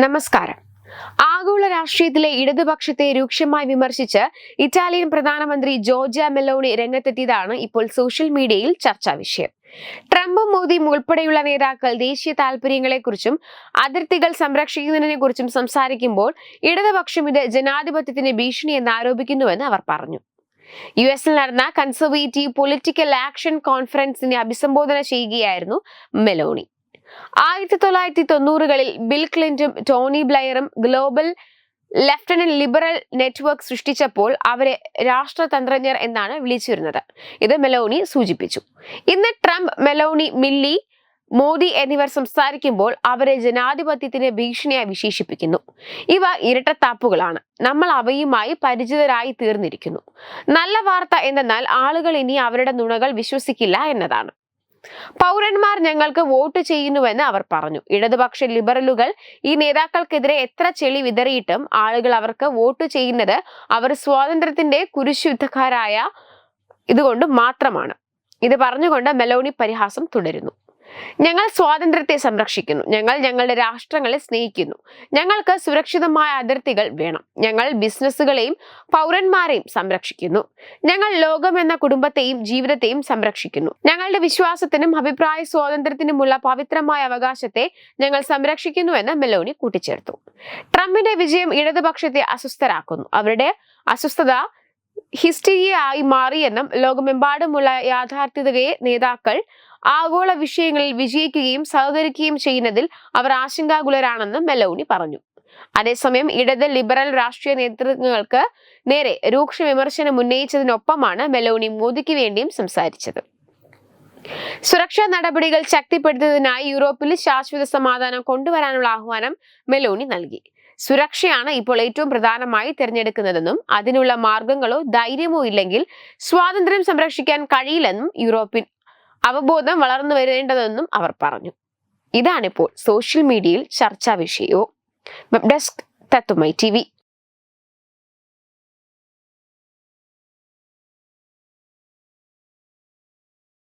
നമസ്കാരം. ആഗോള രാഷ്ട്രീയത്തിലെ ഇടതുപക്ഷത്തെ രൂക്ഷമായി വിമർശിച്ച് ഇറ്റാലിയൻ പ്രധാനമന്ത്രി ജോർജ മെലോണി രംഗത്തെത്തിയതാണ് ഇപ്പോൾ സോഷ്യൽ മീഡിയയിൽ ചർച്ചാ വിഷയം. ട്രംപും മോദിയും ഉൾപ്പെടെയുള്ള നേതാക്കൾ ദേശീയ താൽപര്യങ്ങളെക്കുറിച്ചും അതിർത്തികൾ സംരക്ഷിക്കുന്നതിനെ കുറിച്ചും സംസാരിക്കുമ്പോൾ ഇടതുപക്ഷം ഇത് ജനാധിപത്യത്തിന് ഭീഷണി എന്ന് ആരോപിക്കുന്നുവെന്ന് അവർ പറഞ്ഞു. യു എസിൽ നടന്ന കൺസർവേറ്റീവ് പൊളിറ്റിക്കൽ ആക്ഷൻ കോൺഫറൻസിനെ അഭിസംബോധന ചെയ്യുകയായിരുന്നു മെലോണി. ആയിരത്തി തൊള്ളായിരത്തി തൊണ്ണൂറുകളിൽ ബിൽ ക്ലിന്റും ടോണി ബ്ലയറും ഗ്ലോബൽ ലെഫ്റ്റനന്റ് ലിബറൽ നെറ്റ്വർക്ക് സൃഷ്ടിച്ചപ്പോൾ അവരെ രാഷ്ട്രതന്ത്രജ്ഞർ എന്നാണ് വിളിച്ചിരുന്നത്. ഇത് മെലോണി സൂചിപ്പിച്ചു. ഇന്ന് ട്രംപ് മെലോണി മില്ലി മോദി എന്നിവർ സംസാരിക്കുമ്പോൾ അവരെ ജനാധിപത്യത്തിന് ഭീഷണിയായി വിശേഷിപ്പിക്കുന്നു. ഇവ ഇരട്ടത്താപ്പുകളാണ്. നമ്മൾ അവയുമായി പരിചിതരായി തീർന്നിരിക്കുന്നു. നല്ല വാർത്ത എന്തെന്നാൽ ആളുകൾ ഇനി അവരുടെ നുണകൾ വിശ്വസിക്കില്ല എന്നതാണ്. പൗരന്മാർ ഞങ്ങൾക്ക് വോട്ട് ചെയ്യുന്നുവെന്ന് അവർ പറഞ്ഞു. ഇടതുപക്ഷ ലിബറലുകൾ ഈ നേതാക്കൾക്കെതിരെ എത്ര ചെളി വിതറിയിട്ടും ആളുകൾ അവർക്ക് വോട്ട് ചെയ്യുന്നത് അവർ സ്വാതന്ത്ര്യത്തിന്റെ കുരിശുദ്ധക്കാരായ ഇതുകൊണ്ട് മാത്രമാണ്. ഇത് പറഞ്ഞുകൊണ്ട് മെലോണി പരിഹാസം തുടരുന്നു. ഞങ്ങൾ സ്വാതന്ത്ര്യത്തെ സംരക്ഷിക്കുന്നു. ഞങ്ങൾ ഞങ്ങളുടെ രാഷ്ട്രങ്ങളെ സ്നേഹിക്കുന്നു. ഞങ്ങൾക്ക് സുരക്ഷിതമായ അതിർത്തികൾ വേണം. ഞങ്ങൾ ബിസിനസ്സുകളെയും പൗരന്മാരെയും സംരക്ഷിക്കുന്നു. ഞങ്ങൾ ലോകം എന്ന കുടുംബത്തെയും ജീവിതത്തെയും സംരക്ഷിക്കുന്നു. ഞങ്ങളുടെ വിശ്വാസത്തിനും അഭിപ്രായ സ്വാതന്ത്ര്യത്തിനുമുള്ള പവിത്രമായ അവകാശത്തെ ഞങ്ങൾ സംരക്ഷിക്കുന്നു എന്ന് മെലോണി കൂട്ടിച്ചേർത്തു. ട്രംപിന്റെ വിജയം ഇടതുപക്ഷത്തെ അസ്വസ്ഥരാക്കുന്നു. അവരുടെ അസ്വസ്ഥത ഹിസ്റ്ററിയായി മാറിയെന്നും ലോകമെമ്പാടുമുള്ള യാഥാർത്ഥ്യതയെ നേതാക്കൾ ആഗോള വിഷയങ്ങളിൽ വിജയിക്കുകയും സഹകരിക്കുകയും ചെയ്യുന്നതിൽ അവർ ആശങ്കാകുലരാണെന്ന് മെലോണി പറഞ്ഞു. അതേസമയം ഇടത് ലിബറൽ രാഷ്ട്രീയ നേതൃത്വങ്ങൾക്ക് നേരെ രൂക്ഷ വിമർശനം ഉന്നയിച്ചതിനൊപ്പമാണ് മെലോണി മോദിക്ക് വേണ്ടിയും സംസാരിച്ചത്. സുരക്ഷാ നടപടികൾ ശക്തിപ്പെടുത്തുന്നതിനായി യൂറോപ്പിൽ ശാശ്വത സമാധാനം കൊണ്ടുവരാനുള്ള ആഹ്വാനം മെലോണി നൽകി. സുരക്ഷയാണ് ഇപ്പോൾ ഏറ്റവും പ്രധാനമായി തിരഞ്ഞെടുക്കുന്നതെന്നും അതിനുള്ള മാർഗങ്ങളോ ധൈര്യമോ ഇല്ലെങ്കിൽ സ്വാതന്ത്ര്യം സംരക്ഷിക്കാൻ കഴിയില്ലെന്നും യൂറോപ്യൻ അവബോധം വളർന്നു വരേണ്ടതെന്നും അവർ പറഞ്ഞു. ഇതാണിപ്പോൾ സോഷ്യൽ മീഡിയയിൽ ചർച്ചാ വിഷയവും വെബ് ഡെസ്ക് തത്തുമൈ ടി